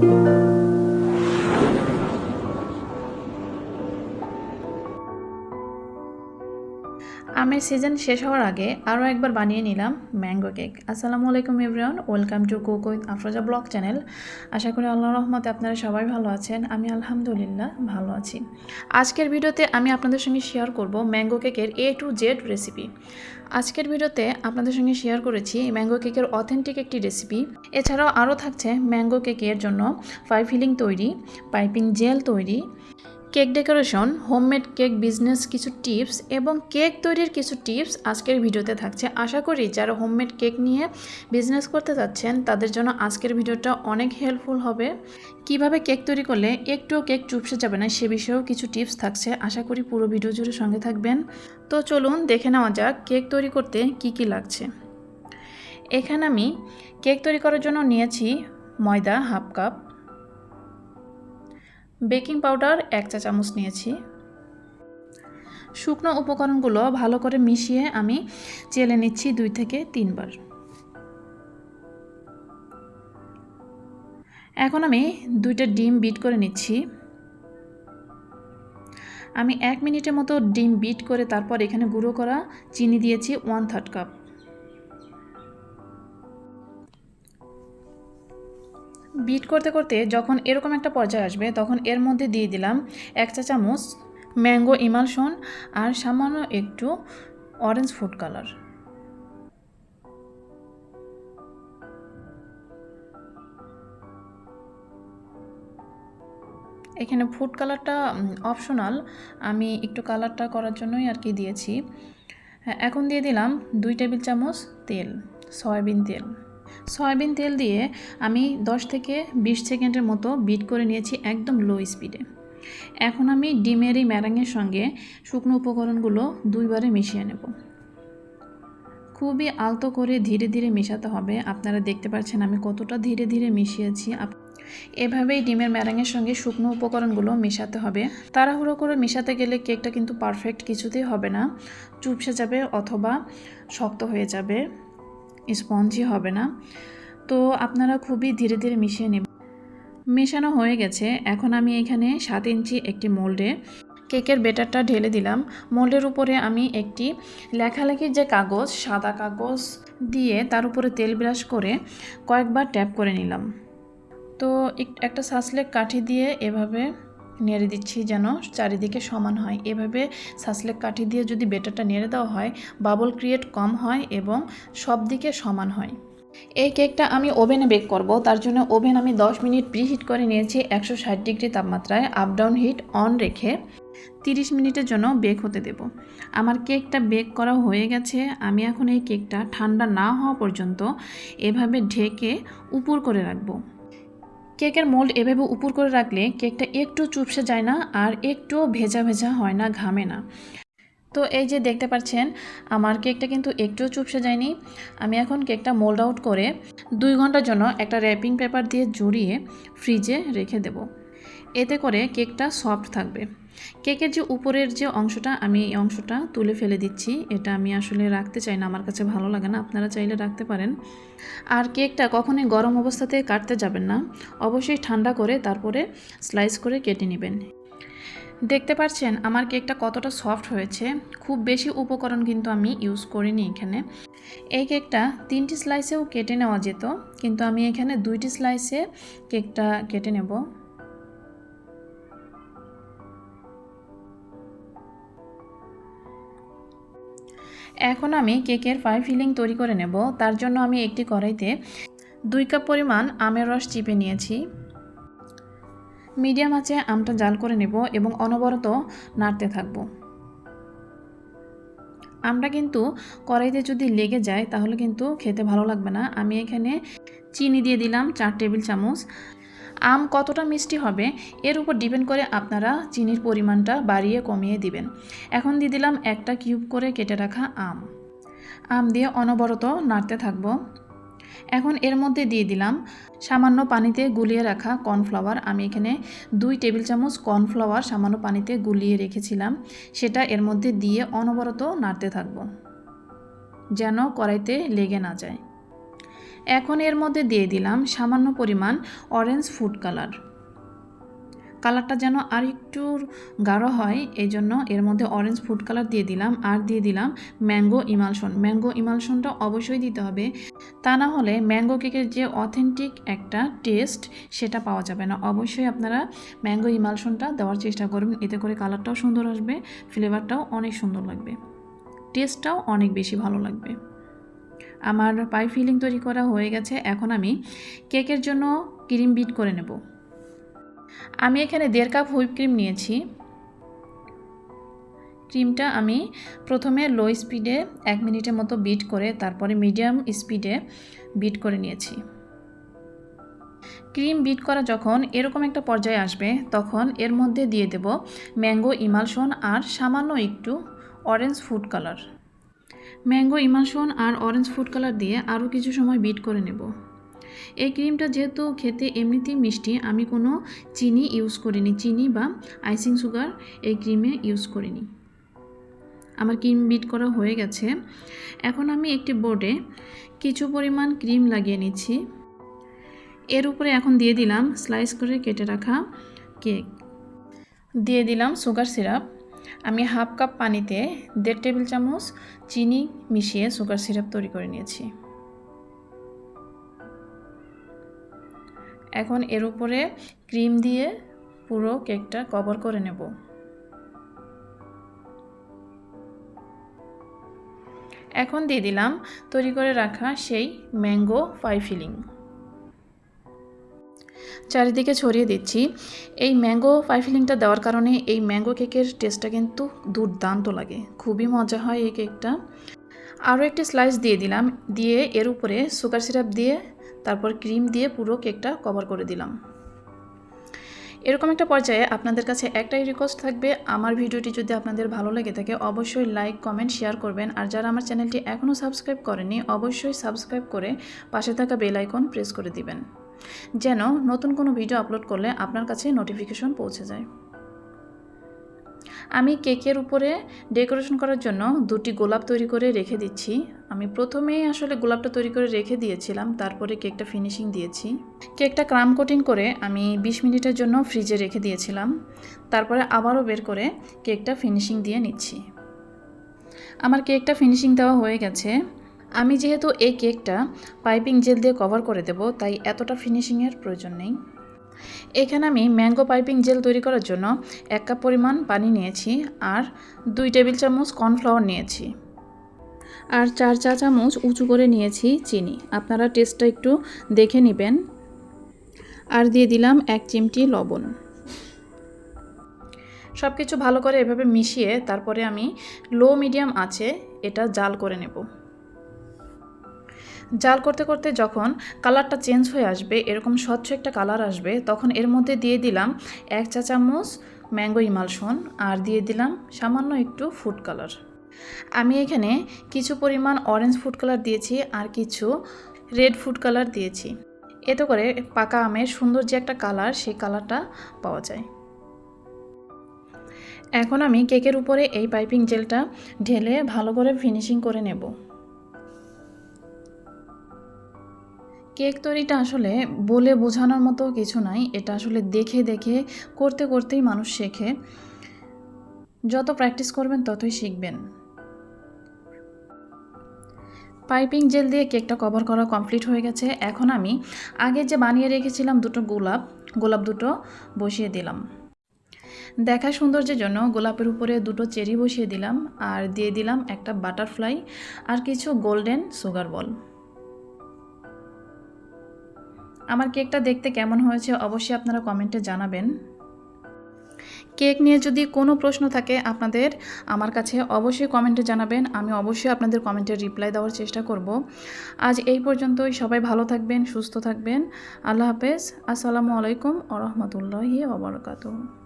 Thank you. আমের season শেষ হওয়ার আগে আরও একবার বানিয়ে নিলাম ম্যাঙ্গো কেক আসসালামু আলাইকুম everyone welcome to cook with Afroza blog channel আশা করি আল্লাহ রহমতে আপনারা সবাই ভালো আছেন, আমি আলহামদুলিল্লাহ ভালো আছি। আজকের ভিডিওতে আমি আপনাদের সঙ্গে শেয়ার করব ম্যাঙ্গো কেকের এ টু জেড রেসিপি আজকের ভিডিওতে আপনাদের সঙ্গে শেয়ার করেছি ম্যাঙ্গো কেকের অথেন্টিক একটি রেসিপি এছাড়াও আরও থাকছে ম্যাঙ্গো কেকের জন্য ফাই ফিলিং তৈরি পাইপিং জেল তৈরি cake decoration, homemade cake business কিছু টিপস এবং কেক তৈরির কিছু টিপস আজকের ভিডিওতে থাকছে। আশা করি যারা হোমমেড কেক নিয়ে বিজনেস করতে যাচ্ছেন তাদের জন্য আজকের ভিডিওটা অনেক হেল্পফুল হবে। কীভাবে কেক তৈরি করলে একটুও কেক চুপসে যাবে না, সে বিষয়েও কিছু টিপস থাকছে। আশা করি পুরো ভিডিও জুড়ে সঙ্গে থাকবেন। তো চলুন দেখে নেওয়া যাক কেক তৈরি করতে কি কি লাগছে। এখানে আমি কেক তৈরি করার জন্য নিয়েছি ময়দা হাফ কাপ বেকিং পাউডার এক চা চামচ নিয়েছি। শুকনো উপকরণগুলো ভালো করে মিশিয়ে আমি চেলে নিচ্ছি দুই থেকে তিনবার। এখন আমি দুইটা ডিম বিট করে নিচ্ছি। আমি এক মিনিটের মতো ডিম বিট করে তারপর এখানে গুঁড়ো করা চিনি দিয়েছি ওয়ান থার্ড কাপ। বিট করতে করতে যখন এরকম একটা পর্যায়ে আসবে, তখন এর মধ্যে দিয়ে দিলাম এক চা চামচ ম্যাঙ্গো ইমালশন আর সামান্য একটু অরেঞ্জ ফুড কালার এখানে ফুড কালারটা অপশনাল আমি একটু কালারটা করার জন্যই আর কি দিয়েছি। হ্যাঁ এখন দিয়ে দিলাম দুই টেবিল চামচ তেল, সয়াবিন তেল। সয়াবিন তেল দিয়ে আমি 10 থেকে 20 সেকেন্ডের মতো বিট করে নিয়েছি একদম লো স্পিডে এখন আমি ডিমের এই ম্যারাঙের সঙ্গে শুকনো উপকরণগুলো দুইবারে মিশিয়ে নেব। খুবই আলতো করে ধীরে ধীরে মেশাতে হবে। আপনারা দেখতে পাচ্ছেন আমি কতটা ধীরে ধীরে মিশিয়েছি। এভাবেই ডিমের ম্যারাঙের সঙ্গে শুকনো উপকরণগুলো মেশাতে হবে। তাড়াহুড়ো করে মেশাতে গেলে কেকটা কিন্তু পারফেক্ট কিছুতেই হবে না। চুপসে যাবে অথবা শক্ত হয়ে যাবে। স্পঞ্জি হবে না। তো আপনারা খুবই ধীরে ধীরে মিশিয়ে নেবেন। মেশানো হয়ে গেছে। এখন আমি এখানে সাত ইঞ্চি একটি মোল্ডে কেকের বেটারটা ঢেলে দিলাম। মোল্ডের উপরে আমি একটি লেখালেখির যে কাগজ, সাদা কাগজ দিয়ে তার উপরে তেল ব্রাশ করে কয়েকবার ট্যাপ করে নিলাম। তো একটা সাসলেক কাঠি দিয়ে এভাবে নেড়ে দিচ্ছি যেন চারিদিকে সমান হয়। এভাবে সাসলেক কাঠি দিয়ে যদি বেটারটা নেড়ে দেওয়া হয়, বাবল ক্রিয়েট কম হয় এবং সব দিকে সমান হয়। এই কেকটা আমি ওভেনে বেক করব। তার জন্য ওভেন আমি 10 মিনিট প্রিহিট করে নিয়েছি একশো ষাট ডিগ্রি তাপমাত্রায়। আপ ডাউন হিট অন রেখে 30 মিনিটের জন্য বেক হতে দেব। আমার কেকটা বেক করা হয়ে গেছে। আমি এখন এই কেকটা ঠান্ডা না হওয়া পর্যন্ত এভাবে ঢেকে উপর করে রাখব। কেকের মোল্ড এভাবে উপর করে রাখলে কেকটা একটু চুপসে যায় না আর একটু ভেজা ভেজা হয় না, ঘামে না। তো এই যে দেখতে পাচ্ছেন, আমার কেকটা কিন্তু একটুও চুপসে যায়নি। আমি এখন কেকটা মোল্ড আউট করে দুই ঘণ্টার জন্য একটা র্যাপিং পেপার দিয়ে জড়িয়ে ফ্রিজে রেখে দেব। এতে করে কেকটা সফট থাকবে। কেকের যে উপরের যে অংশটা, আমি এই অংশটা তুলে ফেলে দিচ্ছি। এটা আমি আসলে রাখতে চাই না, আমার কাছে ভালো লাগে না। আপনারা চাইলে রাখতে পারেন। আর কেকটা কখনোই গরম অবস্থাতে কাটতে যাবেন না। অবশ্যই ঠান্ডা করে তারপরে স্লাইস করে কেটে নেবেন। দেখতে পাচ্ছেন, আমার কেকটা কতটা সফট হয়েছে। খুব বেশি উপকরণ কিন্তু আমি ইউজ করিনি এখানে। এই কেকটা তিনটি স্লাইসেও কেটে নেওয়া যেত, কিন্তু আমি এখানে দুইটি স্লাইসে কেকটা কেটে নেব। এখন আমি কেকের ফাই ফিলিং তৈরি করে নেব। তার জন্য আমি একটি কড়াইতে দুই কাপ পরিমাণ আমের রস চিপে নিয়েছি। মিডিয়াম আঁচে আমটা জাল করে নেব এবং অনবরত নাড়তে থাকব। আমটা কিন্তু কড়াইতে যদি লেগে যায় তাহলে কিন্তু খেতে ভালো লাগবে না। আমি এখানে চিনি দিয়ে দিলাম চার টেবিল চামচ। আম কতটা মিষ্টি হবে, এর উপর ডিপেন্ড করে আপনারা চিনির পরিমাণটা বাড়িয়ে কমিয়ে দিবেন। এখন দিয়ে দিলাম একটা কিউব করে কেটে রাখা আম। আম দিয়ে অনবরত নাড়তে থাকব। এখন এর মধ্যে দিয়ে দিলাম সামান্য পানিতে গুলিয়ে রাখা কর্নফ্লাওয়ার। আমি এখানে দুই টেবিল চামচ কর্নফ্লাওয়ার সামান্য পানিতে গুলিয়ে রেখেছিলাম। সেটা এর মধ্যে দিয়ে অনবরত নাড়তে থাকব। যেন কড়াইতে লেগে না যায়। এখন এর মধ্যে দিয়ে দিলাম সামান্য পরিমাণ অরেঞ্জ ফুড কালার কালারটা যেন আর একটু গাঢ় হয় এই জন্য এর মধ্যে অরেঞ্জ ফুড কালার দিয়ে দিলাম আর দিয়ে দিলাম ম্যাঙ্গো ইমালশন ম্যাঙ্গো ইমালশনটা অবশ্যই দিতে হবে, তা না হলে ম্যাঙ্গো কেকের যে অথেন্টিক একটা টেস্ট সেটা পাওয়া যাবে না। অবশ্যই আপনারা ম্যাঙ্গো ইমালশনটা দেওয়ার চেষ্টা করবেন, এতে করে কালারটাও সুন্দর আসবে ফ্লেভারটাও অনেক সুন্দর লাগবে টেস্টটাও অনেক বেশি ভালো লাগবে। আমার পাই ফিলিং তৈরি করা হয়ে গেছে, এখন আমি কেকের জন্য ক্রিম বিট করে নেব। আমি এখানে দেড় কাপ হুইপ ক্রিম নিয়েছি। ক্রিমটা আমি প্রথমে লো স্পিডে এক মিনিটের মতো বিট করে, তারপরে মিডিয়াম স্পিডে বিট করে নিয়েছি। ক্রিম বিট করা যখন এরকম একটা পর্যায়ে আসবে, তখন এর মধ্যে দিয়ে দেব ম্যাঙ্গো ইমালশন আর সামান্য একটু orange food colour. Mango emulsion আর অরেঞ্জ ফুড কালার দিয়ে আরও কিছু সময় বিট করে নেব। এই ক্রিমটা যেহেতু খেতে এমনিতেই মিষ্টি, আমি কোনো চিনি ইউজ করিনি। চিনি বা আইসিং সুগার এই ক্রিমে ইউজ করিনি। আমার ক্রিম বিট করা হয়ে গেছে। এখন আমি একটি বোর্ডে কিছু পরিমাণ ক্রিম লাগিয়ে নিচ্ছি। এর উপরে এখন দিয়ে দিলাম স্লাইস করে কেটে রাখা কেক। দিয়ে দিলাম সুগার সিরাপ। আমি হাফ কাপ পানিতে দেড় টেবিল চামচ চিনি মিশিয়ে সুগার সিরাপ তৈরি করে নিয়েছি। এখন এর উপরে ক্রিম দিয়ে পুরো কেকটা কভার করে নেব। এখন দিয়ে দিলাম তৈরি করে রাখা সেই ম্যাঙ্গো পাই ফিলিং। চারিদিকে ছড়িয়ে দিচ্ছি। এই ম্যাঙ্গো পাই ফিলিংটা দেওয়ার কারণে এই ম্যাঙ্গো কেকের টেস্টটা কিন্তু দুর্দান্ত লাগে। খুবই মজা হয় এই কেকটা। আরও একটি স্লাইস দিয়ে দিলাম, দিয়ে এর উপরে সুগার সিরাপ দিয়ে, তারপর ক্রিম দিয়ে পুরো কেকটা কভার করে দিলাম। এরকম একটা পর্যায়ে আপনাদের কাছে একটাই রিকোয়েস্ট থাকবে, আমার ভিডিওটি যদি আপনাদের ভালো লেগে থাকে, অবশ্যই লাইক কমেন্ট শেয়ার করবেন। আর যারা আমার চ্যানেলটি এখনও সাবস্ক্রাইব করেনি অবশ্যই সাবস্ক্রাইব করে পাশে থাকা বেল আইকন প্রেস করে দিবেন। যেন নতুন কোনো ভিডিও আপলোড করলে আপনার কাছে নোটিফিকেশন পৌঁছে যায়। আমি কেকের উপরে ডেকোরেশন করার জন্য দুটি গোলাপ তৈরি করে রেখে দিচ্ছি। আমি প্রথমেই আসলে গোলাপটা তৈরি করে রেখে দিয়েছিলাম, তারপরে কেকটা ফিনিশিং দিয়েছি। কেকটা ক্রাম কোটিং করে আমি 20 মিনিটের জন্য ফ্রিজে রেখে দিয়েছিলাম। তারপরে আবারও বের করে কেকটা ফিনিশিং দিয়ে নিচ্ছি। আমার কেকটা ফিনিশিং দেওয়া হয়ে গেছে। আমি যেহেতু এই কেকটা পাইপিং জেল দিয়ে কভার করে দেব, তাই এতটা ফিনিশিংয়ের প্রয়োজন নেই। এখানে আমি ম্যাঙ্গো পাইপিং জেল তৈরি করার জন্য এক কাপ পরিমাণ পানি নিয়েছি আর দুই টেবিল চামচ কর্নফ্লাওয়ার নিয়েছি। আর চার চা চামচ উঁচু করে নিয়েছি চিনি। আপনারা টেস্টটা একটু দেখে নেবেন। আর দিয়ে দিলাম এক চিমটি লবণ। সব কিছু ভালো করে এভাবে মিশিয়ে তারপরে আমি লো মিডিয়াম আছে এটা জাল করে নেব। জাল করতে করতে যখন কালারটা চেঞ্জ হয়ে আসবে, এরকম স্বচ্ছ একটা কালার আসবে, তখন এর মধ্যে দিয়ে দিলাম এক চা চামচ ম্যাঙ্গো ইমালশন আর দিয়ে দিলাম সামান্য একটু ফুড কালার। আমি এখানে কিছু পরিমাণ অরেঞ্জ ফুড কালার দিয়েছি আর কিছু রেড ফুড কালার দিয়েছি। এতে করে পাকা আমের সুন্দর যে একটা কালার, সেই কালারটা পাওয়া যায়। এখন আমি কেকের উপরে এই পাইপিং জেলটা ঢেলে ভালো করে ফিনিশিং করে নেব। কেক তৈরিটা আসলে বলে বোঝানোর মতো কিছু নাই। এটা আসলে দেখে দেখে, করতে করতেই মানুষ শেখে। যত প্র্যাকটিস করবেন, ততই শিখবেন। পাইপিং জেল দিয়ে কেকটা কভার করা কমপ্লিট হয়ে গেছে। এখন আমি আগে যে বানিয়ে রেখেছিলাম দুটো গোলাপ গোলাপ দুটো বসিয়ে দিলাম। দেখা সৌন্দর্যের জন্য গোলাপের উপরে দুটো চেরি বসিয়ে দিলাম। আর দিয়ে দিলাম একটা বাটারফ্লাই আর কিছু গোল্ডেন সুগার বল আমার কেকটা দেখতে কেমন হয়েছে অবশ্যই আপনারা কমেন্টে জানাবেন। কেক নিয়ে যদি কোনো প্রশ্ন থাকে আপনাদের, আমার কাছে অবশ্যই কমেন্টে জানাবেন। আমি অবশ্যই আপনাদের কমেন্টের রিপ্লাই দেওয়ার চেষ্টা করব। আজ এই পর্যন্তই। সবাই ভালো থাকবেন, সুস্থ থাকবেন। আল্লাহ হাফেজ। আসসালামু আলাইকুম আ রহমতুল্লাহি ওবরকাতুহ